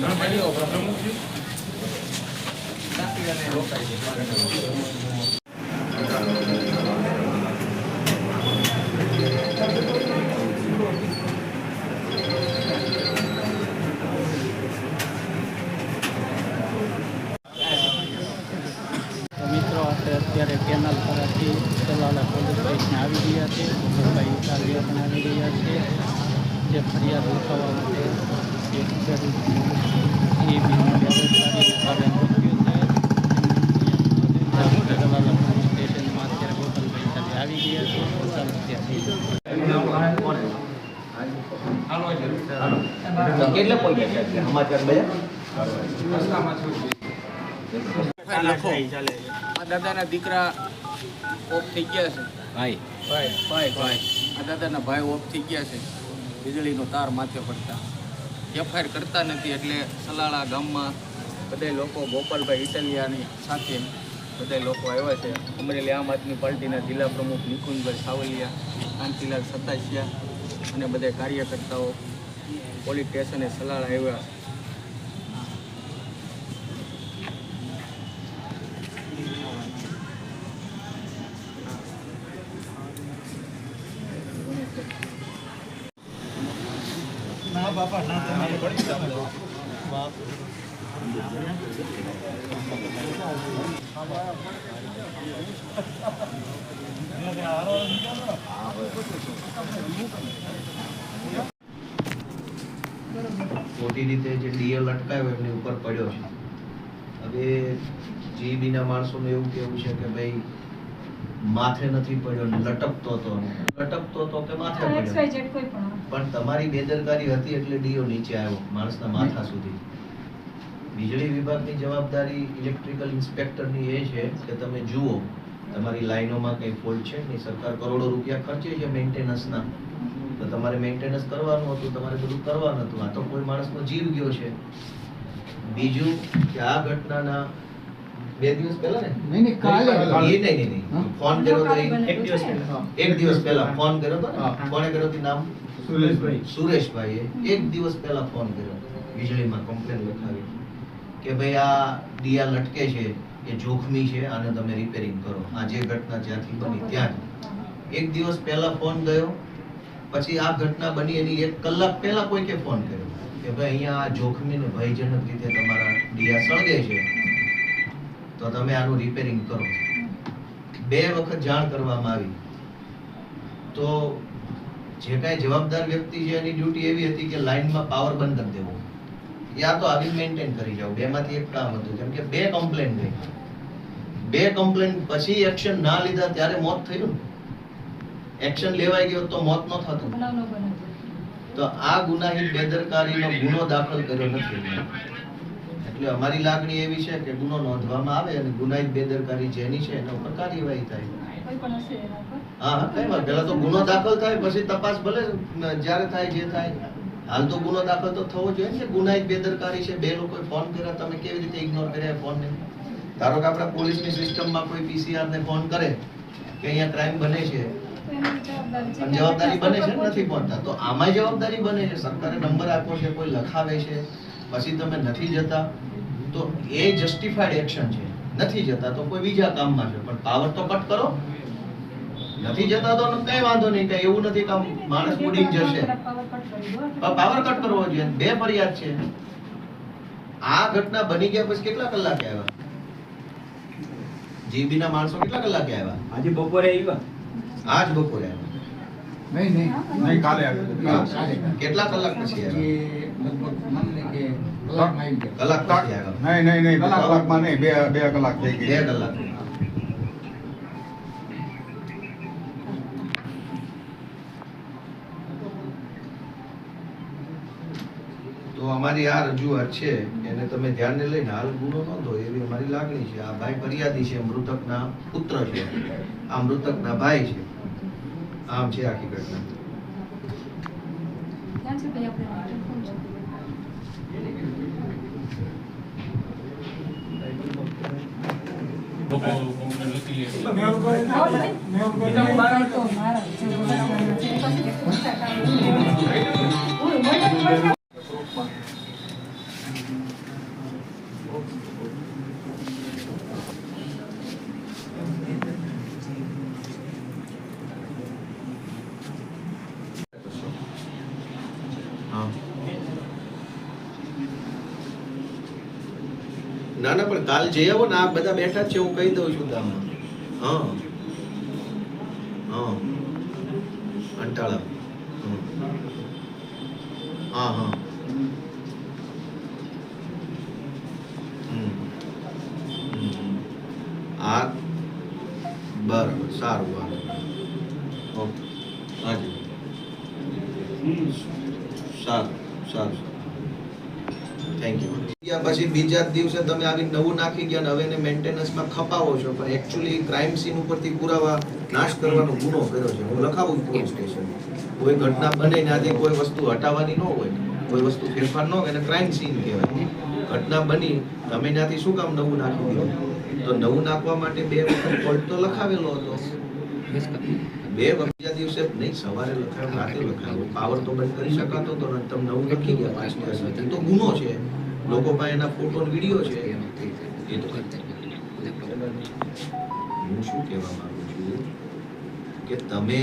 Gracias. દાદાના દીકરા of થઈ ગયા છે. ભાઈ. ભાઈ. ભાઈ ભાઈ. આ દાદાના ભાઈ ઓફ થઈ ગયા છે. વીજળીનો તાર માથે પડતા. એફઆઈઆર કરતા નથી એટલે સલાળા ગામમાં બધા લોકો ગોપાલભાઈ ઇટાલિયાની સાથે બધા લોકો આવ્યા છે. અમરેલી આમ આદમી પાર્ટીના જિલ્લા પ્રમુખ નિકુંજભાઈ સાવલિયા કાંતિલાલ સતાસિયા અને બધા કાર્યકર્તાઓ પોલીસ સ્ટેશને સલાળા આવ્યા. ખોટી રીતે જે ડીએલ અટકાયો એમની ઉપર પડ્યો છે. હવે જીબીના માણસોનું એવું કેવું છે કે ભાઈ માથે નથી પડ્યો ને લટકતો હતો લટકતો હતો કે માથે પડ્યો પણ તમારી બેદરકારી હતી એટલે ડીઓ નીચે આવ્યો માણસના માથા સુધી. વીજળી વિભાગની જવાબદારી ઇલેક્ટ્રિકલ ઇન્સ્પેક્ટરની એ છે કે તમે જુઓ તમારી લાઈનોમાં કંઈ ફોલ્ટ છે નહીં? સરકાર કરોડો રૂપિયા ખર્ચે છે મેન્ટેનન્સના. તમારે મેન્ટેનન્સ કરવાનું હતું તમારે બધું કરવાનું હતું. આ તો કોઈ માણસનો જીવ ગયો છે. બીજું કે આ ઘટનાના બે દિવસ પહેલા ને? નહીં નહીં કાલે. એ નહીં નહીં નહીં. ફોન કર્યો તો એક દિવસ પહેલા. એક દિવસ પહેલા ફોન કર્યો તો ને? કોણે કર્યો હતો નામ? સુરેશભાઈ. સુરેશભાઈએ એક દિવસ પહેલા ફોન કર્યો વીજળીમાં કમ્પ્લેન લખાવી કે ભાઈ આ દિયા લટકે છે એ જોખમી છે આને તમે રિપેરિંગ કરો. આ જે ઘટના જ્યાંથી બની ત્યાં જ. એક દિવસ પહેલા ફોન ગયો પછી આ ઘટના બની એની એક કલાક પહેલા કોઈકે ફોન કર્યો કે ભાઈ અહીંયા આ જોખમી ને ભયજનક રીતે તમારા ડિયા સળગે છે, તો તમે આનું રિપેરિંગ કરો. બે વખત જાણ કરવામાં આવી. તો જે કાંઈ જવાબદાર વ્યક્તિ છે એની ડ્યુટી એવી હતી કે લાઈનમાં પાવર બંધ કરી દેવો. યા તો આવી મેન્ટેન કરી જાવ બેમાંથી એક કામ હતું, કેમ કે બે કમ્પ્લેન થઈ. બે કમ્પ્લેન પછી એક્શન ના લીધા ત્યારે મોત થયું એક્શન લેવાઈ ગયો તો મોત ન થતું. ન તો. આ ગુનાહિત બેદરકારીનો ગુનો દાખલ કર્યો નથી. એટલે અમારી લાગણી એવી છે કે ગુનો નોંધવામાં આવે અને ગુનાહિત બેદરકારી જેની છે એના ઉપર કાર્યવાહી થાય. હા કઈ વાત પેલા તો ગુનો દાખલ થાય પછી તપાસ ભલે જ્યારે થાય જે થાય. હાલ તો ગુનો દાખલ તો થવો જોઈએ ને ગુનાહિત બેદરકારી છે બે લોકોએ ફોન કર્યા તમે કેવી રીતે ઇગ્નોર કર્યા ફોનને? ધારો કે આપણા પોલીસની સિસ્ટમમાં કોઈ પીસીઆર ને ફોન કરે કે અહીંયા ક્રાઇમ બને છે જવાબદારી બને છે નથી પહોંચતા તો આમાં જવાબદારી બને છે. સરકારે નંબર આપ્યો છે કોઈ લખાવે છે પછી તમે નથી જતા તો એ જસ્ટિફાઈડ એક્શન છે. નથી જતા તો કોઈ બીજા કામમાં છે. પણ પાવર તો કટ કરો. નથી જતા તો કઈ વાંધો નહીં કઈ એવું નથી કે માણસ ઉડીને જશે. પાવર કટ કરી દો પણ પાવર કટ કરવો જોઈએ. બે ફરિયાદ છે. આ ઘટના બની ગયા પછી કેટલા કલાકે આવ્યા? જીબી ના માણસો કેટલા કલાકે આવ્યા? આજે બપોરે આવ્યા. આજ બપોરે નહીં નહીં. નહીં કાલે આવ્યા કેટલા કલાક પછી લગભગ મને કે કલાકમાં આવી ગયા. કલાક નહીં નહીં નહીં. કલાકમાં નહીં. બે બે કલાક થઈ બે કલાક. તો અમારી આ રજૂઆત છે એને તમે ધ્યાનને લઈને હાલ ગુનો નોંધો. એવી અમારી લાગણી છે. આ ભાઈ ફરિયાદી છે મૃતકના પુત્ર છે. આ મૃતકના ભાઈ છે. આમ છે આખી ઘટના. ક્યાં છે ભાઈ આપણે કોણ છે તો મારા છે હા ના ના, પણ કાલ જઈ આવો ને, આ બધા બેઠા છે, હું કહી દઉં છું ગામમાં હા. હા. અંટાળા. હા હા હમ. હમ. આ બરાબર સારું વાંધો નહીં. ઓકે હાજી સારું સારું થેન્ક યુ ગયા પછી બીજા દિવસે તમે આવી નવું નાખી ગયા ને હવે એને મેન્ટેનન્સમાં ખપાવો છો. પણ એકચ્યુઅલી ક્રાઇમ સીન ઉપરથી પુરાવા નાશ કરવાનો ગુનો કર્યો છે. હું લખાવું છું પોલીસ સ્ટેશન કોઈ ઘટના બને ત્યાંથી કોઈ વસ્તુ હટાવવાની ન હોય કોઈ વસ્તુ ફેરફાર ન હોય એને ક્રાઇમ સીન કહેવાય. ઘટના બની તમે ત્યાંથી શું કામ નવું નાખી દીધું? તો નવું નાખવા માટે બે વખત ફોલ્ટ તો લખાવેલો હતો. બે વખત દિવસે નહીં સવારે લખાવ્યો રાતે લખાવ્યો પાવર તો બંધ કરી શકાતો ને તમે નવું લખી ગયા પાંચ દિવસ તો ગુનો છે. લોકો પાસે એના ફોટો વીડિયો છે. એ તો હું શું કહેવા માંગુ છું? કે તમે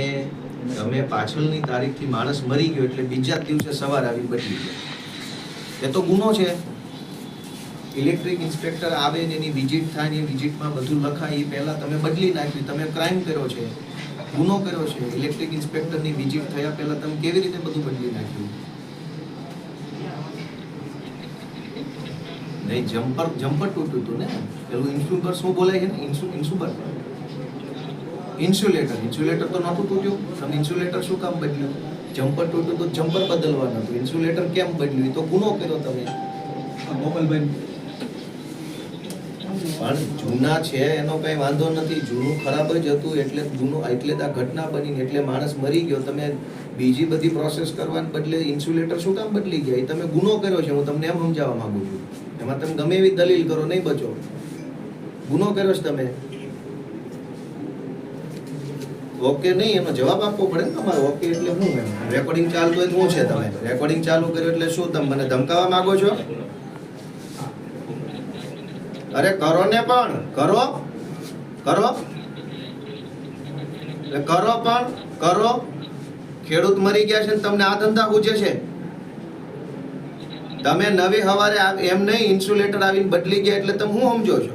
તમે પાછળની તારીખથી માણસ મરી ગયો એટલે બીજા દિવસે સવાર આવી બદલી ગયો એ તો ગુનો છે. ઇલેક્ટ્રિક ઇન્સ્પેક્ટર આવે ને એની વિઝિટ થાય ને વિઝિટમાં બધું લખાય, એ પહેલાં તમે બદલી નાખ્યું તમે ક્રાઇમ કર્યો છે. ગુનો કર્યો છે. ઇલેક્ટ્રિક ઇન્સ્પેક્ટરની વિઝિટ થયા પહેલાં તમે કેવી રીતે બધું બદલી નાખ્યું? નહીં જમ્પર જમ્પર તૂટ્યું હતું ને? પેલું ઇન્સ્યુબર શું બોલાય છે ને? ઇન્સુ ઇન્સ્યુબર ઇન્સ્યુલેટર ઇન્સ્યુલેટર તો નહોતું તૂટ્યું. તમે ઇન્સ્યુલેટર શું કામ બદલ્યું જમ્પર તૂટ્યું તો જમ્પર બદલવાનું હતું. ઇન્સ્યુલેટર કેમ બદલ્યું એ તો ગુનો કર્યો તમે. ગોપાલભાઈ પણ જૂના છે એનો કઈ વાંધો નથી. જૂનું ખરાબ જ હતું એટલે જૂનું એટલે આ ઘટના બની એટલે માણસ મરી ગયો. તમે બીજી બધી પ્રોસેસ કરવાને બદલે ઇન્સ્યુલેટર શું કામ બદલી ગયા? એ તમે ગુનો કર્યો છે હું તમને એમ સમજાવવા માંગુ છું. એમાં તમે ગમે એવી દલીલ કરો, નહીં બચો. ગુનો કર્યો છે તમે. ઓકે નહીં, એનો જવાબ આપવો પડે ને તમારે. ઓકે એટલે એમ. રેકોર્ડિંગ ચાલતું હોય શું છે તમે રેકોર્ડિંગ ચાલુ કર્યું એટલે શું તમે મને ધમકાવા માંગો છો? અરે કરો ને પણ. કરો. કરો. કરો પણ. કરો. ખેડૂત મરી ગયા છે ને તમને આ ધંધા પૂછે છે. તમે નવી હવારે એમ નહીં, ઇન્સ્યુલેટર આવીને બદલી ગયા એટલે તમે હું સમજો છો?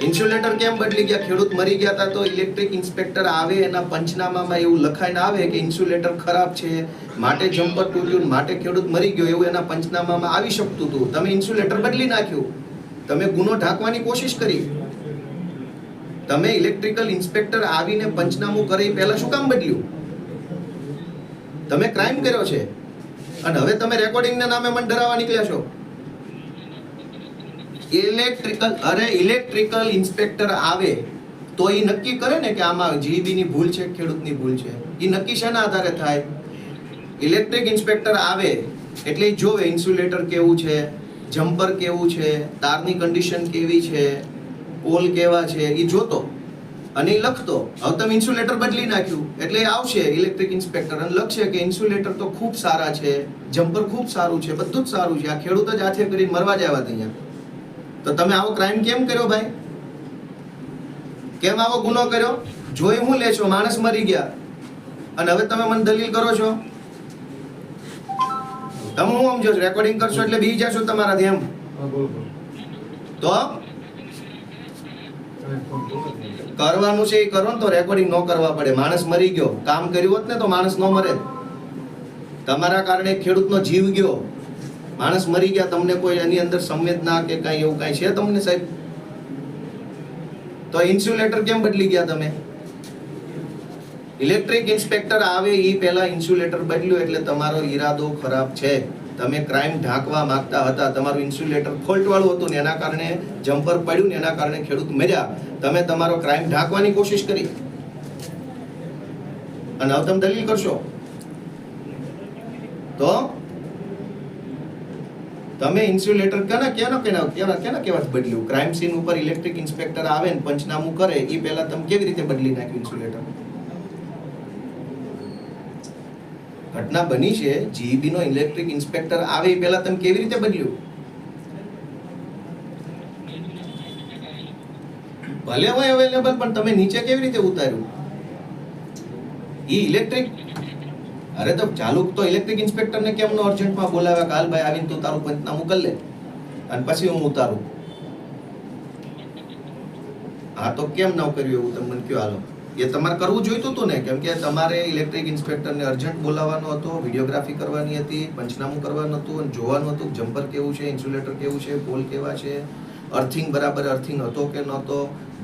ઇન્સ્યુલેટર કેમ બદલી ગયા? ખેડૂત મરી ગયા હતા તો ઇલેક્ટ્રિક ઇન્સ્પેક્ટર આવે, એના પંચનામામાં એવું લખાઈને આવે કે ઇન્સ્યુલેટર ખરાબ છે, માટે જમ્પર તૂટ્યું માટે ખેડૂત મરી ગયો, એવું એના પંચનામામાં આવી શકતું હતું. તમે ઇન્સ્યુલેટર બદલી નાખ્યું. તમે ગુનો ઢાંકવાની કોશિશ કરી. તમે ઇલેક્ટ્રિકલ ઇન્સ્પેક્ટર આવીને પંચનામું કરે પહેલા શું કામ બદલ્યું? તમે ક્રાઇમ કર્યો છે? અને હવે તમે રેકોર્ડિંગના નામે મને ડરાવવા નીકળ્યા છો. ઇલેક્ટ્રિકલ અરે ઇલેક્ટ્રિકલ ઇન્સ્પેક્ટર આવે, તો એ નક્કી કરે ને કે આમાં જીબી ની ભૂલ છે, ખેડૂતની ભૂલ છે. એ નક્કી શેના આધારે થાય? ઇલેક્ટ્રિક ઇન્સ્પેક્ટર આવે, એટલે જોવે ઇન્સ્યુલેટર કેવું છે જમ્પર કેવું છે, તારની કન્ડિશન કેવી છે પોલ કેવા છે એ જોતો. અને લખતો. હવે તમે ઇન્સ્યુલેટર બદલી નાખ્યું. એટલે આવશે ઇલેક્ટ્રિક ઇન્સ્પેક્ટર અને લખશે કે ઇન્સ્યુલેટર તો ખૂબ સારા છે. જમ્પર ખૂબ સારું છે. બધું જ સારું છે. આ ખેડૂત જ હાથે કરીને મરવા જ આવ્યા અહીંયા. તો તમે આવો ક્રાઇમ કેમ કર્યો ભાઈ? કેમ આવો ગુનો કર્યો? જોઈ હું લેશો માણસ મરી ગયા. અને હવે તમે મને દલીલ કરો છો? તમે હું સમજો છો? રેકોર્ડિંગ કરશો એટલે બી જશો તમારાથી એમ? તો? કરવાનું છે એ કરો ને તો રેકોર્ડિંગ ન કરવા પડે. માણસ મરી ગયો. કામ કર્યું હોત ને તો માણસ ન મરે. તમારા કારણે ખેડૂતનો જીવ ગયો. માણસ મરી ગયા. તમને કોઈ એની અંદર સંવેદના કે કાંઈ એવું કાંઈ છે તમને સાહેબ? તો ઇન્સ્યુલેટર કેમ બદલી ગયા તમે? ઇલેક્ટ્રિક ઇન્સ્પેક્ટર આવે એ પહેલા ઇન્સ્યુલેટર બદલ્યું એટલે તમારો ઈરાદો ખરાબ છે. તમે ક્રાઇમ ઢાંકવા માંગતા હતા, તમારું ઇન્સ્યુલેટર ફોલ્ટ વાળું હતું ને એના કારણે જમ્પર પડ્યું ને એના કારણે ખેડૂત મર્યા. તમે તમારો ક્રાઇમ ઢાંકવાની કોશિશ કરી. અને હવે તમે દલીલ કરશો. તો તમે ઇન્સ્યુલેટર કેના કેના કેના કેના કેના કેવાથી બદલ્યું? ક્રાઇમ સીન ઉપર ઇલેક્ટ્રિક ઇન્સ્પેક્ટર આવે ને પંચનામું કરે એ પહેલા તમે કેવી રીતે બદલી નાખ્યું ઇન્સ્યુલેટર ઘટના બની છે જીઈબી નો ઇલેક્ટ્રિક ઇન્સ્પેક્ટર આવે એ પહેલા તમે કેવી રીતે બદલ્યું? ભલે હોય અવેલેબલ પણ તમે નીચે કેવી રીતે ઉતાર્યું? એ ઇલેક્ટ્રિક અરે તો ચાલુ તો ઇલેક્ટ્રિક ઇન્સ્પેક્ટરને કેમ નો અર્જન્ટમાં બોલાવ્યા? કાલ ભાઈ આવીને તું તારું પંચનામું કરી લે. અને પછી હું ઉતારું. હા, તો કેમ ન કર્યું એવું? તમે મને કયો હાલો. એ તમારે કરવું જોઈતું હતું ને? કેમ કે તમારે ઇલેક્ટ્રિક ઇન્સ્પેક્ટરને અર્જન્ટ બોલાવવાનો હતો વિડીયોગ્રાફી કરવાની હતી, પંચનામું કરવાનું હતું અને જોવાનું હતું જમ્પર કેવું છે ઇન્સ્યુલેટર કેવું છે પોલ કેવા છે અર્થિંગ બરાબર અર્થિંગ હતો કે નહોતો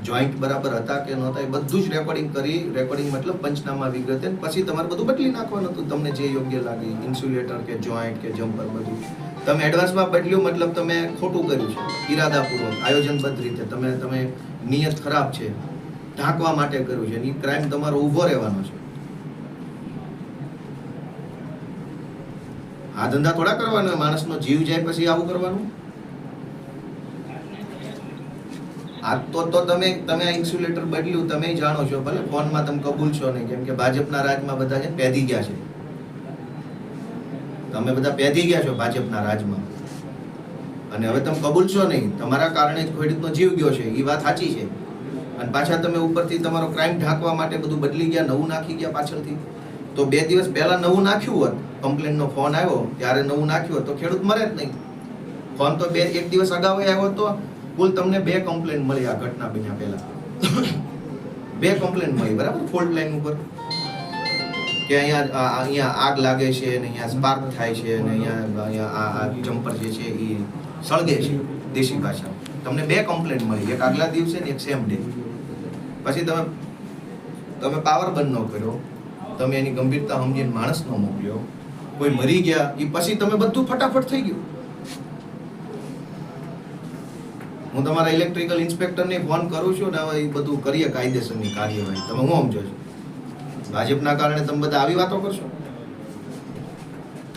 જોઈન્ટ બરાબર હતા કે નહોતા, એ બધું જ રેકોર્ડિંગ કરી રેકોર્ડિંગ મતલબ પંચનામા વિગતે પછી તમારે બધું બદલી નાખવાનું હતું, તમને જે યોગ્ય લાગે ઇન્સ્યુલેટર કે જોઈન્ટ કે જમ્પર બધું. તમે એડવાન્સમાં બદલ્યું, મતલબ તમે ખોટું કર્યું છે, ઈરાદાપૂર્વક, આયોજનબદ્ધ રીતે, તમે તમે નિયત ખરાબ છે. ઢાંકવા માટે કર્યું છે એ ક્રાઇમ તમારો ઊભો રહેવાનો છે. આ ધંધા થોડા કરવાનો, માણસનો જીવ જાય પછી આવું કરવાનું? આ તો તો તમે તમે આ ઇન્સ્યુલેટર બદલ્યું, તમે જાણો છો, ભલે ફોનમાં તમે કબૂલ છો નહીં, કેમ કે ભાજપના રાજમાં બધા છે પેધી ગયા છે. તમે બધા પેધી ગયા છો ભાજપના રાજમાં. અને હવે તમે કબૂલ છો નહીં, તમારા કારણે જ ખેડૂતનો જીવ ગયો છે, એ વાત સાચી છે. અને પાછા તમે ઉપરથી તમારો ક્રાઇમ ઢાંકવા માટે બધું બદલી ગયા, નવું નાખી ગયા પાછળથી. તો બે દિવસ પહેલા નવું નાખ્યું હોત કમ્પ્લેનનો ફોન આવ્યો, ત્યારે નવું નાખ્યું હોત, તો ખેડૂત મરે જ નહીં. ફોન તો બે, એક દિવસ અગાઉ આવ્યો તો કુલ તમને બે કમ્પ્લેન મળી આ ઘટના બન્યા પહેલા. બે કમ્પ્લેન મળી, બરાબર? ફોલ્ટ લાઈન ઉપર. કે અહીંયા અહીંયા આગ લાગે છે અને અહીંયા સ્પાર્ક થાય છે અને અહીંયા અહીંયા આ જમ્પર જે છે એ સળગે છે, દેશી ભાષા તમને બે કમ્પ્લેન મળી, એક આગલા દિવસે ને એક સેમ ડે પછી તમે તમે પાવર બંધ ન કર્યો, તમે એની ગંભીરતા સમજીને માણસ ન મોકલ્યો, કોઈ મરી ગયા એ પછી તમે બધું ફટાફટ થઈ ગયું. હું તમારા ઇલેક્ટ્રિકલ ઇન્સ્પેક્ટરને ફોન કરું છું ને હવે એ બધું કરીએ કાયદેસરની કાર્યવાહી. તમે હું સમજો છો? ભાજપના કારણે તમે બધા આવી વાતો કરશો?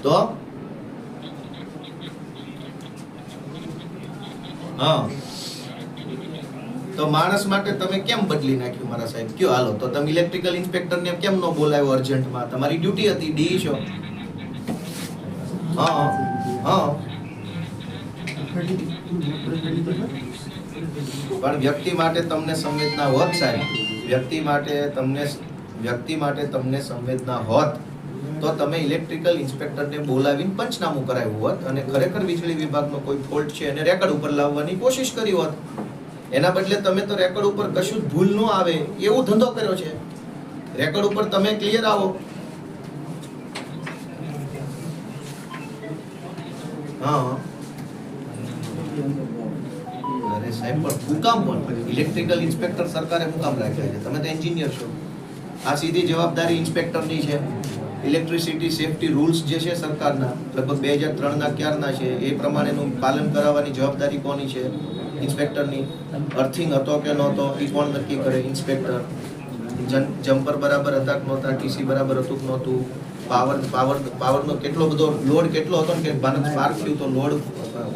તો? હા. તો માણસ માટે તમે કેમ બદલી નાખ્યું મારા સાહેબ? કયો હાલો, તો તમે ઇલેક્ટ્રિકલ ઇન્સ્પેક્ટરને કેમ ન બોલાવ્યો અર્જન્ટમાં તમારી ડ્યુટી હતી, ડી છો. હા હા પણ વ્યક્તિ માટે તમને સંવેદના હોત સાહેબ. વ્યક્તિ માટે તમને વ્યક્તિ માટે તમને સંવેદના હોત, તો તમે ઇલેક્ટ્રિકલ ઇન્સ્પેક્ટરને બોલાવીને પંચનામું કરાવ્યું હોત અને ખરેખર વીજળી વિભાગનો કોઈ ફોલ્ટ છે એને રેકર્ડ ઉપર લાવવાની કોશિશ કરી હોત. એના બદલે તમે તો રેકોર્ડ ઉપર કશું ભૂલ ન આવે, એવો ધંધો કર્યો છે. રેકોર્ડ ઉપર તમે ક્લિયર આવો. હા અરે સાહેબ, પણ હુકામ પણ? ઇલેક્ટ્રિકલ ઇન્સ્પેક્ટર સરકારે મુકામ રાખ્યા છે? તમે તો એન્જિનિયર છો. આ સીધી જવાબદારી ઇન્સ્પેક્ટરની છે. ઇલેક્ટ્રિસિટી સેફટી રૂલ્સ જે છે સરકારના, લગભગ બે હજાર ત્રણના ક્યારના છે, એ પ્રમાણેનું પાલન કરાવવાની જવાબદારી કોની છે? ઇન્સ્પેક્ટરની અર્થિંગ હતો કે નહોતો, એ કોણ નક્કી કરે? ઇન્સ્પેક્ટર. જમ્પર બરાબર હતા કે નહોતા? ટીસી બરાબર હતું કે નહોતું? પાવર પાવર, પાવરનો કેટલો બધો લોડ કેટલો હતો કે ભારત સ્પાર્ક થયું તો લોડ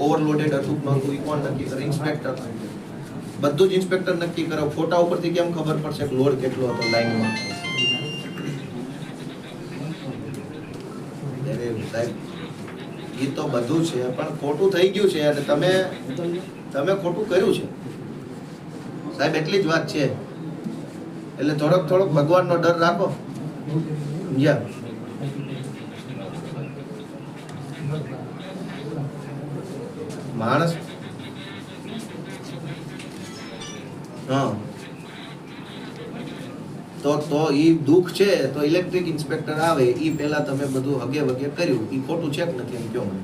ઓવરલોડેડ હતું કે નહોતું? એ કોણ નક્કી કરે? ઇન્સ્પેક્ટર. બધું જ ઇન્સ્પેક્ટર નક્કી કરો ફોટા ઉપરથી કેમ ખબર પડશે કે લોડ કેટલો હતો લાઈનમાં? એ તો બધું છે, પણ ખોટું થઈ ગયું છે. અને તમે તમે ખોટું કર્યું છે. સાહેબ, એટલી જ વાત છે. એટલે થોડોક થોડોક ભગવાનનો ડર રાખો. સમજ્યા માણસ? હા. તો તો ઈ દુઃખ છે, તો ઇલેક્ટ્રિક ઇન્સ્પેક્ટર આવે, ઈ પહેલા તમે બધું હગે વગે કર્યું. ઈ ખોટું છે કે નથી એમ કયો મને?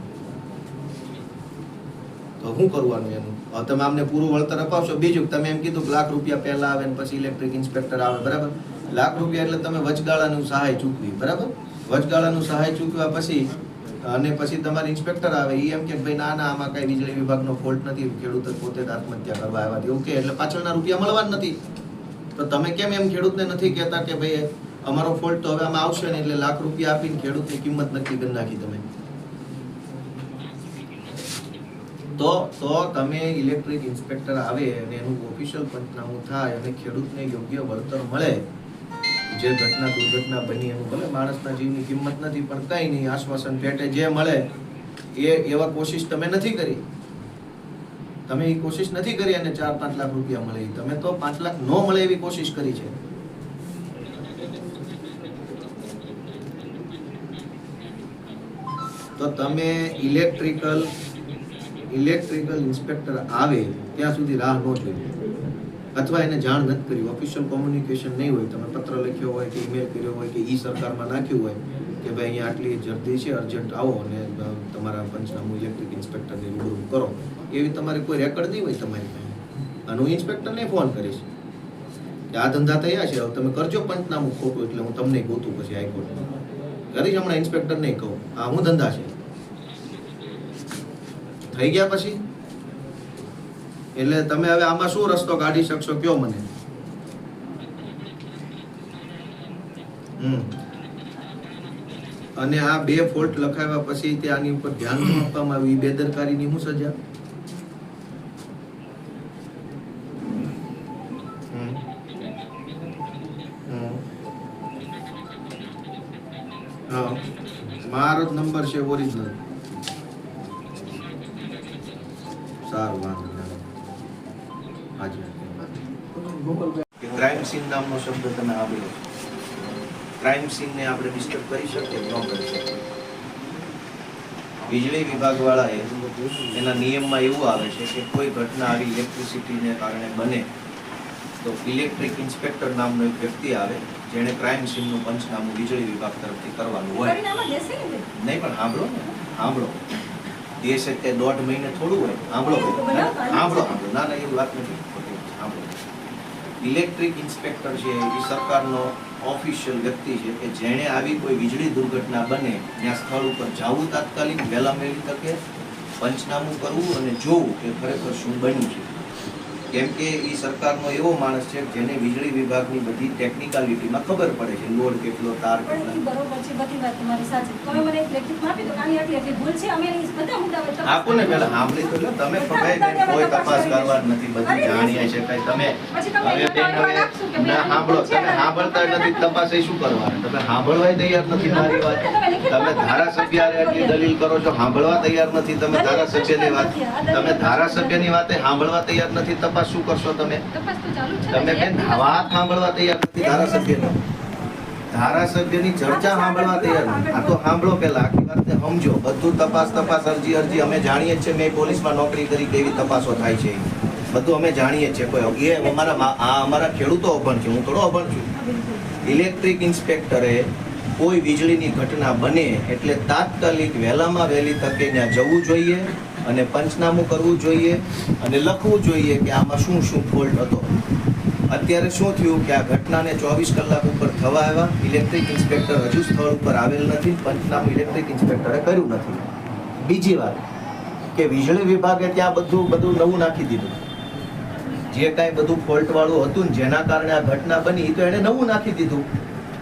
તો શું કરવાનું એનું? તમે અમને પૂરું વળતર અપાવશો. બીજું, તમે એમ કીધું લાખ રૂપિયા પહેલા આવે પછી ઇલેક્ટ્રિક ઇન્સ્પેક્ટર આવે, બરાબર? લાખ રૂપિયા એટલે તમે વચગાળાનું સહાય ચૂકવી, બરાબર? વચગાળાનું સહાય ચૂકવ્યા પછી, અને પછી તમારે ઇન્સ્પેક્ટર આવે એ એમ કે ભાઈ, ના ના, આમાં કઈ વીજળી વિભાગનો ફોલ્ટ નથી ખેડૂત પોતે આત્મહત્યા કરવા આવ્યા એવું કે એટલે પાછળના રૂપિયા મળવા નથી. તો તમે કેમ એમ ખેડૂતને નથી કહેતા કે ભાઈ, અમારો ફોલ્ટ તો હવે આમાં આવશે ને એટલે લાખ રૂપિયા આપીને ખેડૂતની કિંમત નક્કી કરી નાખી તમે. તો તો તમે ઇલેક્ટ્રિક ઇન્સ્પેક્ટર આવે અને એનું ઓફિશિયલ પંચનામું થાય અને ખેડૂતને યોગ્ય વળતર મળે, જે ઘટના દુર્ઘટના બની એનું ભલે માણસના જીવની કિંમત નથી, પણ કંઈ નહીં, આશ્વાસન પેટે જે મળે, એ, એવા કોશિશ તમે નથી કરી. તમે એ કોશિશ નથી કરી અને ચાર પાંચ લાખ રૂપિયા મળે. તમે તો પાંચ લાખ ન મળે એવી કોશિશ કરી છે. તો તમે ઇલેક્ટ્રિકલ ઇલેક્ટ્રિકલ ઇન્સ્પેક્ટર આવે, ત્યાં સુધી રાહ ન જોઈએ અથવા એને જાણ નથી કરી. ઓફિશિયલ કોમ્યુનિકેશન નહીં હોય, તમે પત્ર લખ્યો હોય કે ઈમેલ કર્યો હોય કે ઈ સરકારમાં નાખ્યું હોય કે ભાઈ અહીંયા આટલી જલ્દી છે, અર્જન્ટ આવો અને તમારા પંચનામું ઇલેક્ટ્રિક ઇન્સ્પેક્ટરને રૂબરૂ કરો. એવી તમારે કોઈ રેકર્ડ નહીં હોય તમારી પાસે. અને હું ઇન્સ્પેક્ટરને ફોન કરીશ કે આ ધંધા થયા છે, હવે તમે કરજો પંચનામું ખોટું એટલે હું તમને ગોતું પછી હાઈકોર્ટમાં. કરીશ હમણાં ઇન્સ્પેક્ટર નહીં કહું આ હું ધંધા છે. થઈ ગયા પછી? એટલે તમે હવે આમાં શું રસ્તો કાઢી શકશો? કયો મને? હમ. અને આ બે ફોલ્ટ લખાવ્યા પછી તે આની ઉપર ધ્યાન આપવામાં આવ્યું. બેદરકારીની શું સજા? મારો નંબર છે, ઓરિજિનલ. સારું વાંધો નહીં હાજી ક્રાઇમ સીન નામનો શબ્દ તમે આવ્યો ક્રાઇમ સીનને આપણે ડિસ્ટર્બ કરી શકીએ ન કરી શકીએ? વીજળી વિભાગવાળાએ એના નિયમમાં એવું આવે છે કે કોઈ ઘટના આવી ઇલેક્ટ્રિસિટીને કારણે બને તો ઇલેક્ટ્રિક ઇન્સ્પેક્ટર નામનો એક વ્યક્તિ આવે જેણે ક્રાઇમ સીનનું પંચનામું વીજળી વિભાગ તરફથી કરવાનું હોય? નહીં પણ સાંભળો ને સાંભળો. દેશ એટલે દોઢ મહિને થોડું હોય આંબળો આંબળો. સાંભળો ના ના એવી વાત નથી. ખોટી ઇલેક્ટ્રિક ઇન્સ્પેક્ટર છે, એ સરકારનો ઓફિશિયલ વ્યક્તિ છે કે જેણે આવી કોઈ વીજળી દુર્ઘટના બને, ત્યાં સ્થળ ઉપર જવું તાત્કાલિક, વહેલા મેળવી તકે પંચનામું કરવું અને જોવું કે ખરેખર શું બન્યું છે. કેમ કે એ સરકારનો એવો માણસ છે જેને વીજળી વિભાગની બધી ટેકનિકાલિટીમાં ખબર પડે છે લોડ કેટલો તાર કેટલો કેટલા. ઈ બરોબર છે બધી વાત તમારી સાચી. તમે મને એક લેખિતમાં આપી ને પેલા સાંભળી તો લો તમે પણ કોઈ તપાસ કરવા નથી બધું જાણીએ છે કઈ તમે હવે બેન ના સાંભળો તમે? સાંભળતા નથી તપાસ એ શું કરવાનું? તમે સાંભળવાય તૈયાર નથી મારી વાત. તમે ધારાસભ્ય એટલી દલીલ કરો છો સાંભળવા તૈયાર નથી તમે ધારાસભ્યની વાત તમે ધારાસભ્યની વાતે સાંભળવા તૈયાર નથી તપાસ શું કરશો તમે? તમે બેન વાત સાંભળવા તૈયાર નથી ધારાસભ્યની. ધારાસભ્યની ચર્ચા સાંભળવા તૈયાર નથી. આ તો સાંભળો પેલા આખી વાતને સમજો. બધું તપાસ તપાસ અરજી અરજી. અમે જાણીએ છીએ મેં પોલીસમાં નોકરી કરી કેવી તપાસો થાય છે. બધું અમે જાણીએ છીએ. કોઈ એ અમારા આ અમારા ખેડૂતો અભણ છે. હું થોડો અભણ છું. ઇલેક્ટ્રિક ઇન્સ્પેક્ટરે કોઈ વીજળીની ઘટના બને એટલે તાત્કાલિક વહેલામાં વહેલી તકે ત્યાં જવું જોઈએ અને પંચનામું કરવું જોઈએ અને લખવું જોઈએ કે આમાં શું શું ફોલ્ટ હતો. અત્યારે શું થયું કે આ ઘટનાને ચોવીસ કલાક ઉપર થવા આવ્યા. ઇલેક્ટ્રિક ઇન્સ્પેક્ટર હજુ સ્થળ ઉપર આવેલ નથી. પંચનામું ઇલેક્ટ્રિક ઇન્સ્પેક્ટરે કર્યું નથી. બીજી વાત કે વીજળી વિભાગે ત્યાં બધું બધું નવું નાખી દીધું. જે કાંઈ બધું ફોલ્ટવાળું હતું ને જેના કારણે આ ઘટના બની તો એણે નવું નાખી દીધું.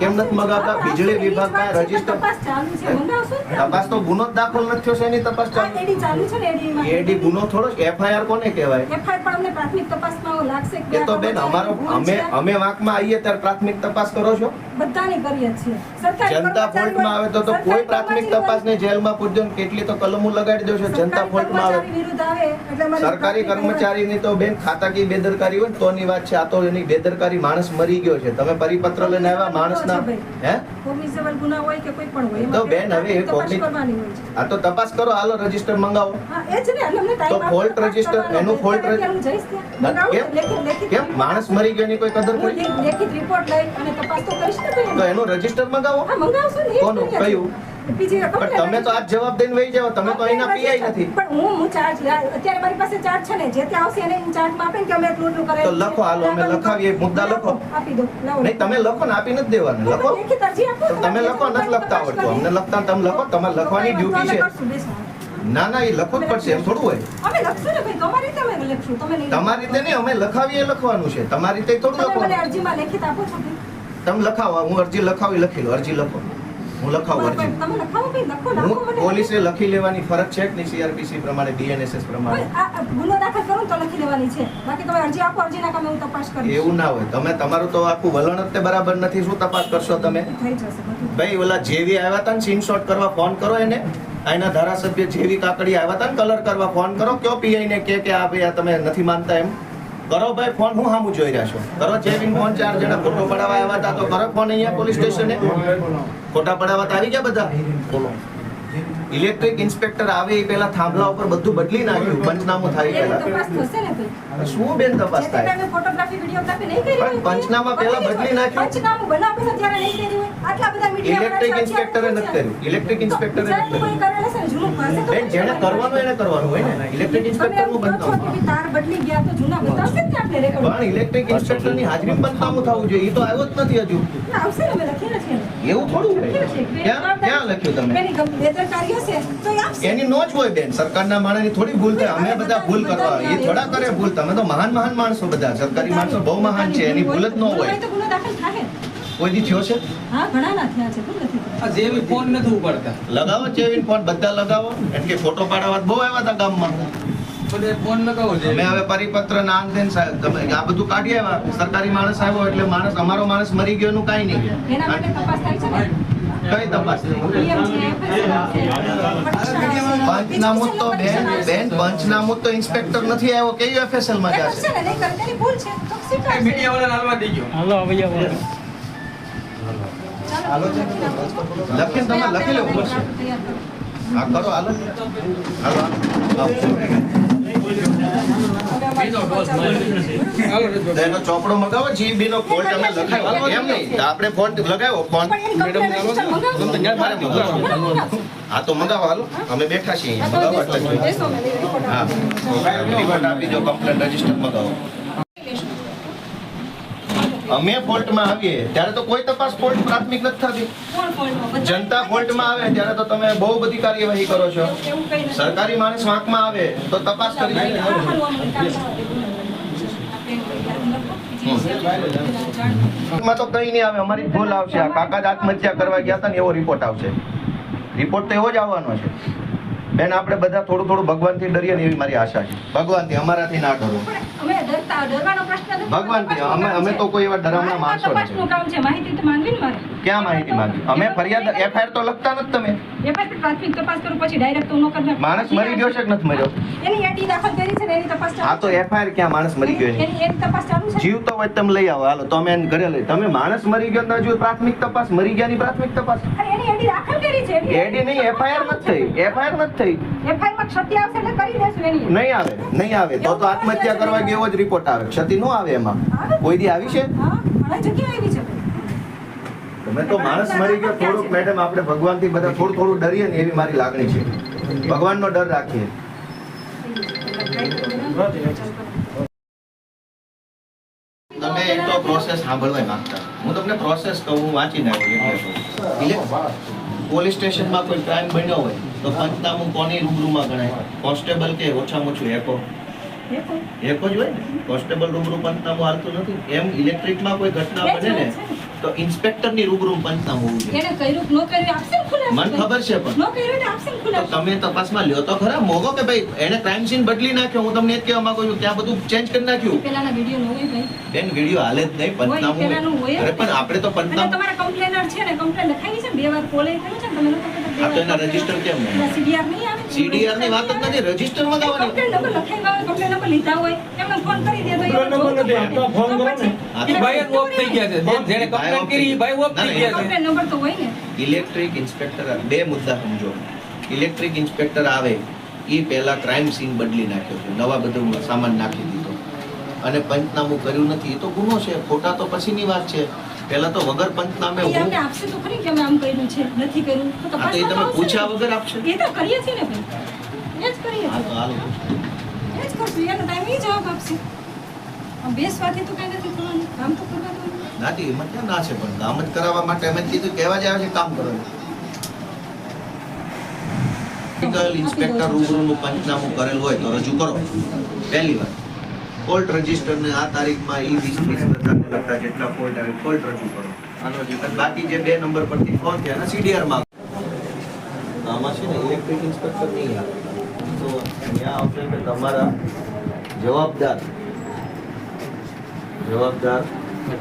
કેમ નથી મગાવતા? વીજળી વિભાગ પાસે રજિસ્ટર તપાસ ને? તો ગુનો દાખલ નથી થયો છે એની તપાસ ચાલુ? છે ને એડી ગુનો થોડો એફઆઈઆર કોને કહેવાય? એફઆઈઆર પણ અમને પ્રાથમિક તપાસમાં લાગશે કે તો બેન અમારો અમે. અમે વાંકમાં આવીએ ત્યારે પ્રાથમિક તપાસ કરો છો? બધાની કરીએ છીએ. સરકાર જનતા ફોલ્ટમાં આવે તો તો કોઈ પ્રાથમિક તપાસ ને જેલમાં પૂરજો ને કેટલી તો કલમો લગાડી દો છો. જનતા ફોલ્ટમાં આવે. સરકારી કર્મચારી કર્મચારીની તો બેન ખાતાકી બેદરકારી હોય તો તોની વાત છે. આ તો એની બેદરકારી માણસ મરી ગયો છે. તમે પરિપત્ર લઈને આવ્યા માણસના હે? કોગ્નિઝેબલ ગુના હોય કે કોઈ પણ હોય તો બેન હવે તપાસ કોગ્નિ- કરવાની હોય છે. આ તો તપાસ કરો હાલો રજિસ્ટર મંગાવો. હા એ જ ને અમને time તો આપો, fault તપાસ register, કરવાનો. એનું કેમ? કેમ? માણસ મરી ગયો ની કોઈ કદર કરી? લેખિત report લઈ અને તપાસ તો કરીશ ને તો એનું રજિસ્ટર મંગાવો. હા, મંગાવશો ને, કોનું? કયું? બીજી રકમ પણ તમે તો આજ જવાબ દઈને વહી તમે તો અહીંના પીઆઈ નથી. પણ હું હું ચાર્જ અત્યારે મારી પાસે ચાર્જ છે ને જે ત્યાં આવશે એને ચાર્જમાં આપીને કે અમે એટલું એટલું કરેલું તો લખો, હાલો, અમે લખાવીએ, મુદ્દા લખો. આપી દો નહીં તમે લખો ને આપી નથી દેવાનું. લખો. તમે લખો નથી લખતા આવડતું. અમને લખતા તમે લખો તમારે લખવાની ડ્યુટી છે. ના ના એ લખવું જ પડશે એમ થોડું હોય. અમે લખશું ને ભાઈ તમારી રીતે અમે લખશું તમે નહીં તમારી રીતે નહીં અમે લખાવીએ લખવાનું છે. તમારી રીતે થોડું તમે મને અરજીમાં લેખિત આપો છો તમે લખાવો હું અરજી લખાવી લખી લો અરજી લખો. હું લખાવું અરજી પોલીસે લખી લેવાની ફરજ છે કે નહીં સીઆરપીસી પ્રમાણે બીએનએસએસ પ્રમાણે? ગુનો દાખલ કરું તો લખી લેવાની છે. બાકી તમે અરજી આપો અરજીના કામે હું તપાસ કરીશ. એવું ના હોય. તમે તમારું તો આખું વલણ જ તે બરાબર નથી. શું તપાસ કરશો તમે? ભાઈ ઓલા જેવી આવ્યા હતા ને સ્ક્રીનશોટ શોટ કરવા ફોન કરો એને. આના ધારાસભ્ય જેવી કાકડી આવ્યા હતા ને કલર કરવા ફોન કરો. કયો પીઆઈ ને કે કે આ ભાઈ આ તમે નથી માનતા એમ? કરો ભાઈ ફોન હું સામું જોઈ રહ્યા છો? કરો જેવીન ફોન ચાર જણા ફોટો પડાવવા આવ્યા હતા તો કરો ફોન અહીંયા પોલીસ સ્ટેશને. ફોટા પડાવવા આવી ગયા બધા? બોલો. ઇલેક્ટ્રિક ઇન્સ્પેક્ટર આવે એ પહેલા થાંભલા ઉપર બધું બદલી નાખ્યું. પંચનામું થાય પહેલા. શું બેન તપાસ થાય? પંચનામા પહેલા બદલી નાખ્યું. ઇલેક્ટ્રિક ઇન્સ્પેક્ટરે નથી કર્યું. ઇલેક્ટ્રિક ઇન્સ્પેક્ટરે નથી કર્યું. બેન જેને કરવાનું એને કરવાનું હોય ને. ઇલેક્ટ્રિક ઇન્સ્પેક્ટરનું તમે એમ કહો છો બનતા કે તાર બદલી ગયા તો જૂના બતાવશે ને આપણે રેકોર્ડ પણ ઇલેક્ટ્રિક ઇન્સ્પેક્ટરની હાજરી બનતાનું થવું જોઈએ. એ તો આવ્યો જ નથી હજુ. આવશે ને અમે છે એવું થોડું હોય. ક્યાં ક્યાં લખ્યું તમે? એની બેદરકારી હશે તો આપશે. એની નો જ હોય બેન. સરકારના માણસની થોડી ભૂલ થાય અમે બધા ભૂલ કરવા એ થોડા કરે ભૂલ. તમે તો મહાન મહાન માણસો બધા. સરકારી માણસો બહુ મહાન છે. એની ભૂલ જ ન હોય તો ગુનો દાખલ થાય. કોઈ દી થયો છે? હા ઘણા ના થયા છે તો નથી આ જેવી ફોન નથી ઉપાડતા. લગાવો જેવી ફોન બધા લગાવો. એટલે કે ફોટો પાડવા બહુ આવ્યા હતા ગામમાં. બધે ફોન લગાવો છે અમે હવે પરિપત્ર ના તમે આ બધું કાઢી આવ્યા. સરકારી માણસ આવ્યો એટલે માણસ અમારો માણસ મરી ગયો નું કાંઈ નહીં. એના માટે તપાસ થાય છે ને? કઈ તપાસ પંચનામું તો બેન બેન પંચનામું તો ઇન્સ્પેક્ટર નથી આવ્યો. કેવી એફએસએલમાં જશે? મીડિયા વાળા હાલવા દઈ ગયો હાલો હવે લખીને તમે લખી લેવું પડશે. હા કરો હાલો. હાલો ચોપડો મગાવો જીબી નો ફોલ્ટ અમે લખાવ્યો એમ નહીં આપણે ફોન લગાવ્યો ફોન હા તો મગાવો હાલો. અમે બેઠા છીએ મગાવો એટલે હા. આપી દો કમ્પ્લેન રજિસ્ટર મગાવો. અમે ફોલ્ટમાં આવીએ ત્યારે તો કોઈ તપાસ ફોલ્ટ પ્રાથમિક નથી થતી. જનતા ફોલ્ટમાં આવે ત્યારે તો તમે બહુ બધી કાર્યવાહી કરો છો. સરકારી માણસ વાંકમાં આવે તો તપાસ કરી તો કઈ નહીં આવે અમારી ભૂલ આવશે. કાકા જ આત્મહત્યા કરવા ગયા હતા ને એવો રિપોર્ટ આવશે. રિપોર્ટ તો એવો જ આવવાનો છે. બેન આપણે બધા થોડું થોડું ભગવાનથી ડરીએ ને એવી મારી આશા છે. ભગવાનથી અમારાથી ના ડરો. ભગવાન. ભગવાનથી અમે અમે તો કોઈ એવા ડરામણા માણસો નથી. ને ક્યાં માહિતી માંગી? અમે ફરિયાદ એફઆઈઆર તો લખતા નથી તમે. એફઆઈઆર પ્રાથમિક તપાસ કરો પછી ડાયરેક્ટ તો ન કરના માણસ મરી ગયો છે કે નથી મર્યો? એની યાદી દાખલ કરી છે ને એની તપાસ આ તો એફઆઈઆર ક્યાં માણસ મરી ગયો એની એની તપાસ ચાલુ છે જીવતો હોય તમે લઈ આવો. હાલો તો અમે એને ઘરે લઈ તમે માણસ મરી ગયો તો હજુ પ્રાથમિક તપાસ? મરી ગયાની પ્રાથમિક તપાસ? એની યાદી દાખલ કરી છે. એડી નહીં એફઆઈઆર નથી થઈ. એફઆઈઆર નથી થઈ. એફઆઈઆરમાં ક્ષતિ આવશે એટલે કરી દેશું એની. નહીં આવે નહીં આવે. તો તો આત્મહત્યા કરવા ગયો જ રિપોર્ટ આવે. ક્ષતિ નો આવે એમાં. કોઈ દી આવી છે? હા ઘણા જગ્યાએ આવી છે. તમે તો માણસ મરી ગયો થોડુંક મેડમ આપણે ભગવાનથી બધા થોડું થોડું ડરીએ ને એવી મારી લાગણી છે. ભગવાનનો ડર રાખીએ. તમે એક તો પ્રોસેસ સાંભળવા માંગતા. હું તમને પ્રોસેસ કહું હું વાંચી એટલે પોલીસ સ્ટેશનમાં કોઈ ક્રાઇમ બન્યો હોય તો પંચનામું કોની રૂબરૂમાં ગણાય? કોન્સ્ટેબલ કે ઓછામાં ઓછું એકો? એકો. જ હોય ને? કોન્સ્ટેબલ રૂબરૂ પંચનામું હાલતું નથી. એમ ઇલેક્ટ્રિકમાં કોઈ ઘટના બને ને. તો ઇન્સ્પેક્ટરની રૂબરૂ પંચનામું હોવું જોઈએ. એને કર્યું કે ન કર્યું આપશે ને ખુલ્લા મને ખબર છે પણ. ન કર્યું એટલે આપશે ને તો તમે તપાસમાં લ્યો તો ખરા. મોગો કે ભાઈ એને ક્રાઇમ સીન બદલી નાખ્યો હું તમને એ જ કહેવા માંગુ છું ત્યાં બધું ચેન્જ કરી નાખ્યું. પેલાના વિડિયો ન હોય ભાઈ. બેન વિડિયો હાલે જ નહીં હોય, હોય. અરે પણ આપણે તો પંચનામું તમારા કમ્પ્લેનર છે ને કમ્પ્લેન લખાઈ છે બે વાર કોલે કર્યું છે તમે લોકો તો એના રજિસ્ટર કેમ નહીં? સીડીઆર નહીં આવે સીડીઆરની વાત જ નથી રજિસ્ટરમાં ગાવાની કમ્પ્લેન નંબર લખાઈ હોય કમ્પ્લેન નંબર લીધા હોય એમને ફોન કરી દે તો નંબર નથી આપતો, ફોન કરો ને. ઇલેક્ટ્રિક ઇન્સ્પેક્ટર બે મુદ્દા સમજો. ઇલેક્ટ્રિક ઇન્સ્પેક્ટર આવે એ પહેલા ક્રાઇમ સીન બદલી નાખ્યો છે. નવા બધું સામાન નાખી દીધો. અને પંચનામું કર્યું નથી. એ તો ગુનો છે. ખોટા તો પછીની વાત છે. પહેલા તો વગર પંચનામે હું આપશે તો ખરી કે અમે આમ કર્યું છે? નથી કર્યું? તો તમે પૂછ્યા વગર આપશે. એ તો કરીએ છીએ ને ભાઈ. એ જ કરીએ હા તો હાલો. એ જ કરશું. એનો ટાઈમ એ જવાબ આપશે. બેસવાથી તો કઈ નથી થવાનું. કામ તો એમાં ક્યાં ના છે પણ કામ જ કરાવવા માટે અમે કીધું કહેવા જ આવે છે કામ કરો મેડિકલ ઇન્સ્પેક્ટર રૂબરૂનું પંચનામું કરેલ હોય તો રજૂ કરો. પહેલી વાર ફોલ્ટ રજિસ્ટર ને આ તારીખમાં ઈ વીસ ત્રીસ હજારને લગતા જેટલા ફોલ્ટ આવે ફોલ્ટ રજૂ કરો. આનો જે બાકી જે બે નંબર પરથી ફોન થયા એના સીડીઆરમાં આમાં છે ને ઇલેક્ટ્રિક ઇન્સ્પેક્ટર નહીં આવે. તો અહીંયા આવશે કે તમારા જવાબદાર જવાબદાર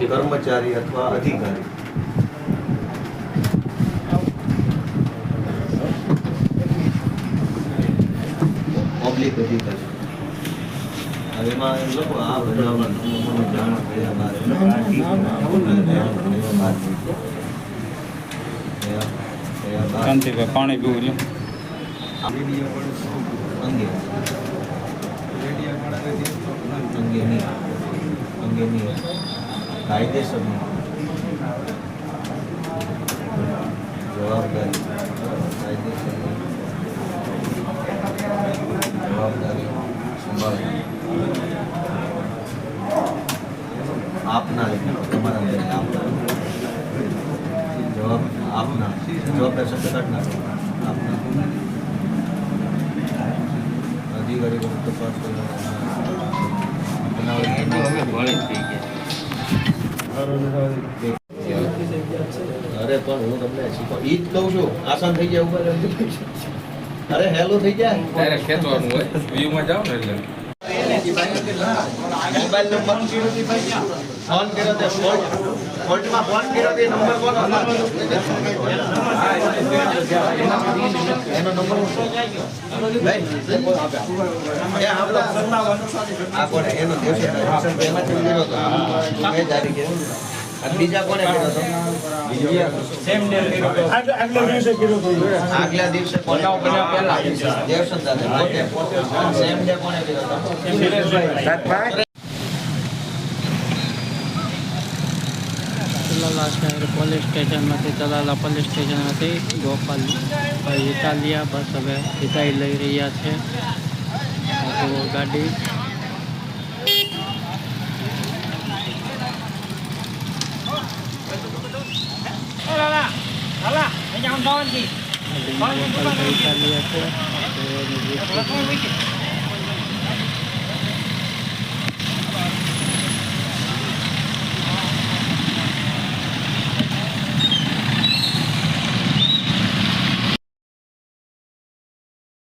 કર્મચારી અથવા અધિકારી. પબ્લિક અધિકારી. એમાં એમ લખો આ નિયમોને જાણ કર્યા બાદ શાંતિભાઈ પાણી પીવું લ્યો અંગે અંગેની અંગેની કાયદેસરની જવાબદારી કાયદેસરની જવાબદારી સંભાળવી આપના લખેલો તમારા અંદર આપના જવાબ આપના જવાબદાર શબ્દ કાઢ નાખો આપના અધિકારી અરે પણ હું તમને શીખવા ઈ જ કહું છું. આસાન થઈ જાય ઉપર અરે હેલો થઈ જાય ડાયરેક્ટ ખેંચવાનું હોય. વ્યૂમાં જાઓ ને એટલે. મોબાઈલ નંબર ફોન કર્યો તે ફોન. ફોલ્ટમાં ફોન કર્યો તે નંબર કોનો એનો નંબર આ એનો દિવસે કર્યો બીજા કોને કર્યો આગલા દિવસે કોને પહેલા. દેવસન પોતે સેમ ડે કોને કર્યો તો તલાલા શહેર પોલીસ સ્ટેશનમાંથી તલાલા પોલીસ સ્ટેશનમાંથી ગોપાલ ભાઈ ઇટાલિયા બસ હવે વિદાય લઈ રહ્યા છે આ જુઓ ગાડી આ જુઓ ગોપાલભાઈ ઇટાલિયા છે આ જુઓ એની જીપ છે.